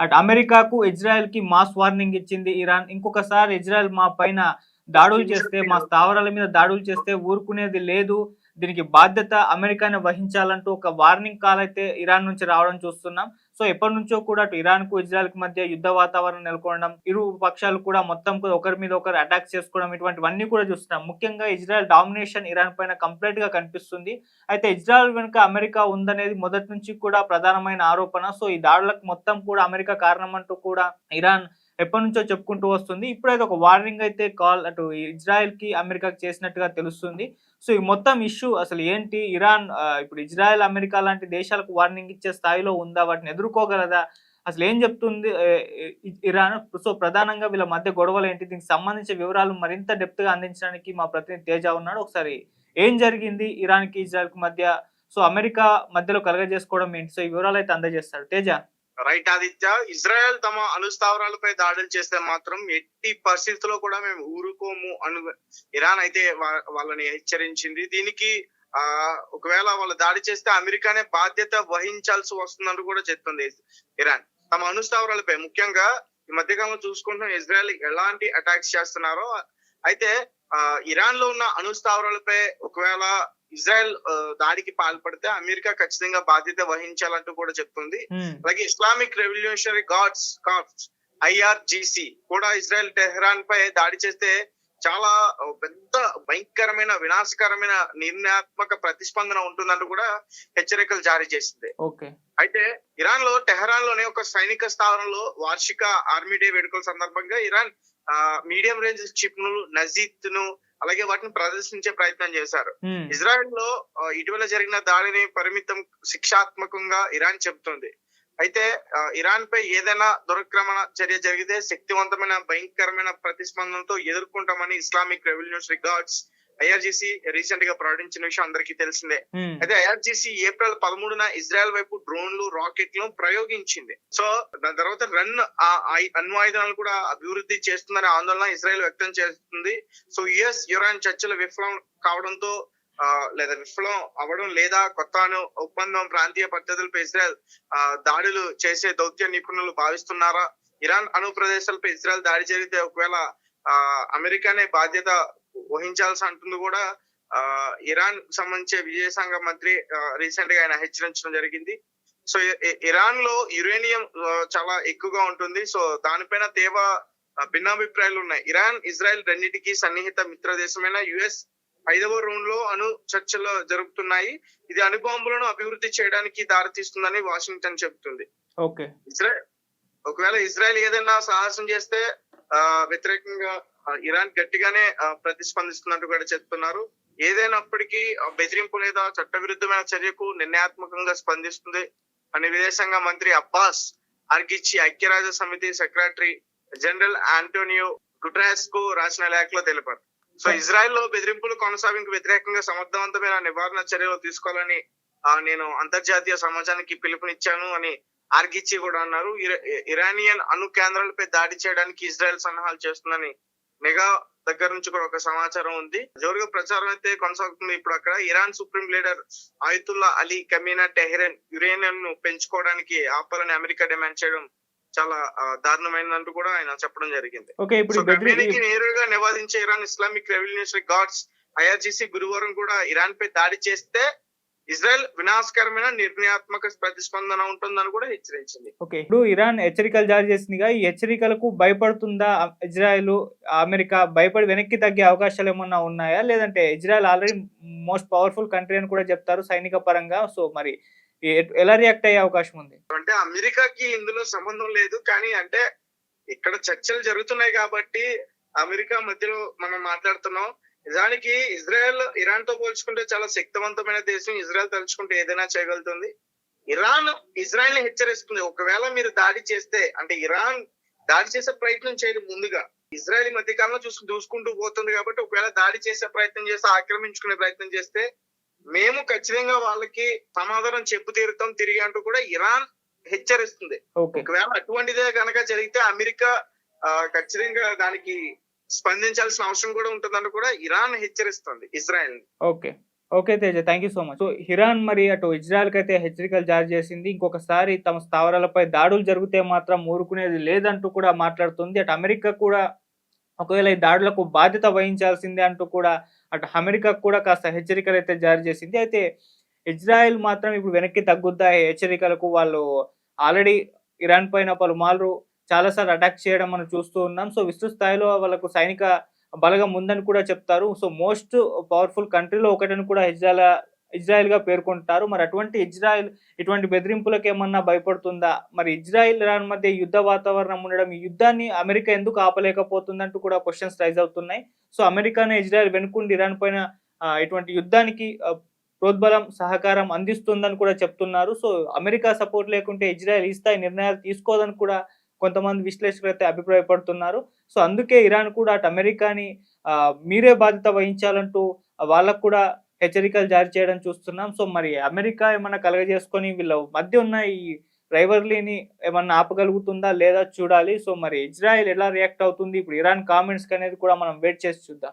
అటు అమెరికాకు ఇజ్రాయెల్కి మాస్ వార్నింగ్ ఇచ్చింది ఇరాన్. ఇంకొకసారి ఇజ్రాయెల్ మా పైన దాడులు చేస్తే మా స్థావరాల మీద దాడులు చేస్తే ఊరుకునేది లేదు. దీనికి బాధ్యత అమెరికానే వహించాలంటూ ఒక వార్నింగ్ కాల్ అయితే ఇరాన్ నుంచి రావడం చూస్తున్నాం. సో ఎప్పటి నుంచో కూడా అటు ఇరాన్కు ఇజ్రాయెల్కు మధ్య యుద్ధ వాతావరణం నెలకొనడం ఇరు పక్షాలు కూడా మొత్తం కూడా ఒకరి మీద ఒకరు అటాక్ చేసుకోవడం ఇటువంటివన్నీ కూడా చూస్తున్నాం. ముఖ్యంగా ఇజ్రాయెల్ డామినేషన్ ఇరాన్ పైన కంప్లీట్గా కనిపిస్తుంది. అయితే ఇజ్రాయెల్ వెనుక అమెరికా ఉందనేది మొదటి నుంచి కూడా ప్రధానమైన ఆరోపణ. సో ఈ దాడులకు మొత్తం కూడా అమెరికా కారణం అంటూ కూడా ఇరాన్ ఎప్పటి నుంచో చెప్పుకుంటూ వస్తుంది. ఇప్పుడైతే ఒక వార్నింగ్ అయితే కాల్ అటు ఇజ్రాయెల్కి అమెరికాకి చేసినట్టుగా తెలుస్తుంది. సో ఈ మొత్తం ఇష్యూ అసలు ఏంటి? ఇరాన్ ఇప్పుడు ఇజ్రాయెల్ అమెరికా లాంటి దేశాలకు వార్నింగ్ ఇచ్చే స్థాయిలో ఉందా? వాటిని ఎదుర్కోగలదా? అసలు ఏం చెప్తుంది ఇరాన్? సో ప్రధానంగా వీళ్ళ మధ్య గొడవలు ఏంటి? దీనికి సంబంధించిన వివరాలు మరింత డెప్త్గా అందించడానికి మా ప్రతినిధి తేజ ఉన్నాడు. ఒకసారి ఏం జరిగింది ఇరాన్కి ఇజ్రాయెల్కి మధ్య? సో అమెరికా మధ్యలో కలగజేసుకోవడం ఏంటి? సో ఈ వివరాలు అయితే అందజేస్తాడు. తేజ. రైట్ ఆదిత్య ఇజ్రాయెల్ తమ అణుస్థావరాలపై దాడులు చేస్తే మాత్రం ఎట్టి పరిస్థితుల్లో కూడా మేము ఊరుకోము అను ఇరాన్ అయితే వాళ్ళని హెచ్చరించింది. దీనికి ఆ ఒకవేళ వాళ్ళు దాడి చేస్తే అమెరికానే బాధ్యత వహించాల్సి వస్తుందని కూడా చెప్తుంది ఇరాన్. తమ అణుస్థావరాలపై ముఖ్యంగా ఈ మధ్యకాలంలో చూసుకుంటున్న ఇజ్రాయెల్ ఎలాంటి అటాక్స్ చేస్తున్నారో అయితే ఆ ఇరాన్లో ఉన్న అణుస్థావరాలపై ఒకవేళ ఇజ్రాయెల్ దాడికి పాల్పడితే అమెరికా ఖచ్చితంగా బాధ్యత వహించాలంటూ కూడా చెప్తుంది. హ్మ్. అలాగే Islamic revolutionary guards corps IRGC కూడా ఇజ్రాయెల్ టెహ్రాన్ పై దాడి చేస్తే చాలా పెద్ద భయంకరమైన వినాశకరమైన నిర్ణయాత్మక ప్రతిస్పందన ఉంటుందంటూ కూడా హెచ్చరికలు జారీ చేసింది. ఓకే. అయితే ఇరాన్లో టెహరాన్లోనే ఒక సైనిక స్థావరంలో వార్షిక ఆర్మీ డే వేడుకల సందర్భంగా ఇరాన్ మీడియం రేంజ్ను నజీత్ను అలాగే వాటిని ప్రదర్శించే ప్రయత్నం చేశారు. ఇజ్రాయెల్లో ఇటీవల జరిగిన దాడిని పరిమితం శిక్షాత్మకంగా ఇరాన్ చెబుతోంది అయితే ఇరాన్ పై ఏదైనా దురక్రమణ చర్య జరిగితే శక్తివంతమైన భయంకరమైన ప్రతిస్పందనతో ఎదుర్కొంటామని ఇస్లామిక్ రెవల్యూషనరీ గార్డ్స్ ఐఆర్జీసీ రీసెంట్గా ప్రకటించిన విషయం అందరికీ తెలిసిందే. అయితే ఐఆర్జీసీ ఏప్రిల్ పదమూడున ఇజ్రాయెల్ వైపు డ్రోన్లు రాకెట్లను ప్రయోగించింది. సో దాని తర్వాత రన్ అణ్వాయుధాలను కూడా అభివృద్ధి చేస్తుందనే ఆందోళన ఇజ్రాయెల్ వ్యక్తం చేస్తుంది. సో యుఎస్ ఇరాన్ చర్చలు విఫలం కావడంతో లేదా విఫలం అవ్వడం లేదా కొత్త ఒప్పందం ప్రాంతీయ పద్ధతులపై ఇజ్రాయెల్ ఆ, దాడులు చేసే దౌత్య నిపుణులు భావిస్తున్నారా? ఇరాన్ అణు ప్రదేశాలపై ఇజ్రాయెల్ దాడి జరిగితే ఒకవేళ ఆ, అమెరికానే బాధ్యత వహించాల్సి అంటుంది కూడా ఆ ఇరాన్ సంబంధించి విదేశాంగ మంత్రి రీసెంట్గా ఆయన హెచ్చరించడం జరిగింది. సో ఇరాన్లో యురేనియం చాలా ఎక్కువగా ఉంటుంది. సో దానిపైన తీవ్ర భిన్నాభిప్రాయాలు ఉన్నాయి. ఇరాన్ ఇజ్రాయెల్ రెండింటికి సన్నిహిత మిత్ర దేశమైన యుఎస్ ఐదవ రౌండ్లో అణు చర్చలు జరుగుతున్నాయి ఇది అణుబాంబులను అభివృద్ధి చేయడానికి దారితీస్తుందని వాషింగ్టన్ చెబుతుంది. ఓకే. ఇజ్రాయెల్ ఒకవేళ ఇజ్రాయెల్ ఏదైనా సాహసం చేస్తే ఆ వ్యతిరేకంగా ఇరాన్ గట్టిగానే ప్రతిస్పందిస్తున్నట్టు కూడా చెప్తున్నారు. ఏదైనప్పటికీ ఆ, బెదిరింపు లేదా చట్టవిరుద్ధమైన చర్యకు నిర్ణయాత్మకంగా స్పందిస్తుంది అని విదేశాంగ మంత్రి అబ్బాస్ అర్గిచ్చి ఐక్యరాజ్య సమితి సెక్రటరీ జనరల్ ఆంటోనియో గుట్రాస్కు రాసిన లేఖలో తెలిపారు. సో ఇజ్రాయెల్లో బెదిరింపులు కొనసాగింపు వ్యతిరేకంగా సమర్థవంతమైన నివారణ చర్యలు తీసుకోవాలని నేను అంతర్జాతీయ సమాజానికి పిలుపునిచ్చాను అని ఆర్గిచ్చి కూడా అన్నారు. ఇరానియన్ అణు కేంద్రాలపై దాడి చేయడానికి ఇజ్రాయెల్ సన్నాహాలు చేస్తుందని మెగా దగ్గర నుంచి కూడా ఒక సమాచారం ఉంది. జోరుగా ప్రచారం అయితే కొనసాగుతుంది. ఇప్పుడు అక్కడ Iran supreme leader Ayatollah Ali Khamenei Tehran uranium ను పెంచుకోవడానికి ఆపాలని అమెరికా డిమాండ్ చేయడం చాలా దారుణమైనదంటూ కూడా ఆయన చెప్పడం జరిగింది. నేరుగా నివాదించే Iran Islamic revolutionary guards IRGC గురువారం కూడా ఇరాన్ పై దాడి చేస్తే ఇజ్రాయెల్ వినాశకరమైన నిర్ణయాత్మక ప్రతిస్పందన ఉంటుందని కూడా హెచ్చరించింది. ఓకే. ఇప్పుడు ఇరాన్ హెచ్చరికలు జారీ చేసిందిగా ఈ హెచ్చరికలకు భయపడుతుందా ఇజ్రాయెల్? అమెరికా భయపడి వెనక్కి తగ్గే అవకాశాలు ఏమన్నా ఉన్నాయా? లేదంటే Israel already most powerful country అని కూడా చెప్తారు సైనిక పరంగా. సో మరి ఎలా రియాక్ట్ అయ్యే అవకాశం ఉంది? అంటే అమెరికాకి ఇందులో సంబంధం లేదు. కానీ అంటే ఇక్కడ చర్చలు జరుగుతున్నాయి కాబట్టి అమెరికా మధ్యలో మనం మాట్లాడుతున్నాం. నిజానికి ఇజ్రాయెల్ ఇరాన్తో పోల్చుకుంటే చాలా శక్తివంతమైన దేశం. ఇజ్రాయెల్ తలుచుకుంటే ఏదైనా చేయగలుగుతుంది. ఇరాన్ ఇజ్రాయెల్ని హెచ్చరిస్తుంది. ఒకవేళ మీరు దాడి చేస్తే అంటే ఇరాన్ దాడి చేసే ప్రయత్నం చేయడం ముందుగా. ఇజ్రాయెల్ మధ్య కాలంలో చూసు దూసుకుంటూ పోతుంది కాబట్టి ఒకవేళ దాడి చేసే ప్రయత్నం చేస్తే ఆక్రమించుకునే ప్రయత్నం చేస్తే మేము ఖచ్చితంగా వాళ్ళకి సమాధానం చెప్పు తీరుతాం తిరిగి అంటూ కూడా ఇరాన్ హెచ్చరిస్తుంది. ఒకవేళ అటువంటిదే కనుక జరిగితే అమెరికా ఖచ్చితంగా దానికి స్పందించాల్సిన అవసరం కూడా ఉంటుందని కూడా Iran హెచ్చరిస్తుంది Israel okay. Okay Teja thank you so much so Iran మరి అటు ఇజ్రాయెల్ అయితే హెచ్చరికలు జారీ చేసింది. ఇంకొకసారి తమ స్థావరాలపై దాడులు జరిగితే మాత్రం ఊరుకునేది లేదంటూ కూడా మాట్లాడుతుంది. అటు అమెరికా కూడా ఒకవేళ ఈ దాడులకు బాధ్యత వహించాల్సిందే అంటూ కూడా అటు అమెరికా కూడా కాస్త హెచ్చరికలు అయితే జారీ చేసింది. అయితే ఇజ్రాయెల్ మాత్రం ఇప్పుడు వెనక్కి తగ్గుద్దా హెచ్చరికలకు? వాళ్ళు ఆల్రెడీ ఇరాన్ పైన పలుమార్లు చాలాసార్లు అటాక్ చేయడం మనం చూస్తూ ఉన్నాం. సో విస్తృత స్థాయిలో వాళ్ళకు సైనిక బలగం ఉందని కూడా చెప్తారు. సో మోస్ట్ పవర్ఫుల్ కంట్రీలో ఒకటని కూడా ఇజ్రాయల్ ఇజ్రాయెల్గా పేర్కొంటారు. మరి అటువంటి ఇజ్రాయెల్ ఇటువంటి బెదిరింపులకు ఏమన్నా భయపడుతుందా? మరి ఇజ్రాయెల్ ఇరాన్ మధ్య యుద్ధ వాతావరణం ఉండడం ఈ యుద్ధాన్ని అమెరికా ఎందుకు ఆపలేకపోతుందంటూ కూడా క్వశ్చన్స్ రైజ్ అవుతున్నాయి. సో అమెరికానే ఇజ్రాయెల్ వెనుకుండి ఇరాన్ పైన ఇటువంటి యుద్ధానికి ప్రోద్బలం సహకారం అందిస్తుందని కూడా చెప్తున్నారు. సో అమెరికా సపోర్ట్ లేకుంటే ఇజ్రాయెల్ ఈ స్థాయి నిర్ణయాలు తీసుకోదని కూడా కొంతమంది విశ్లేషకులు అయితే అభిప్రాయపడుతున్నారు. సో అందుకే ఇరాన్ కూడా అటు అమెరికాని మీరే బాధ్యత వహించాలంటూ వాళ్ళకు కూడా హెచ్చరికలు జారీ చేయడం చూస్తున్నాం. సో మరి అమెరికా ఏమన్నా కలగజేసుకొని వీళ్ళ మధ్య ఉన్న ఈ రైవర్లీని ఏమన్నా ఆపగలుగుతుందా లేదా చూడాలి. సో మరి ఇజ్రాయెల్ ఎలా రియాక్ట్ అవుతుంది? ఇప్పుడు ఇరాన్ కామెంట్స్ అనేది కూడా మనం వెయిట్ చేసి చూద్దాం.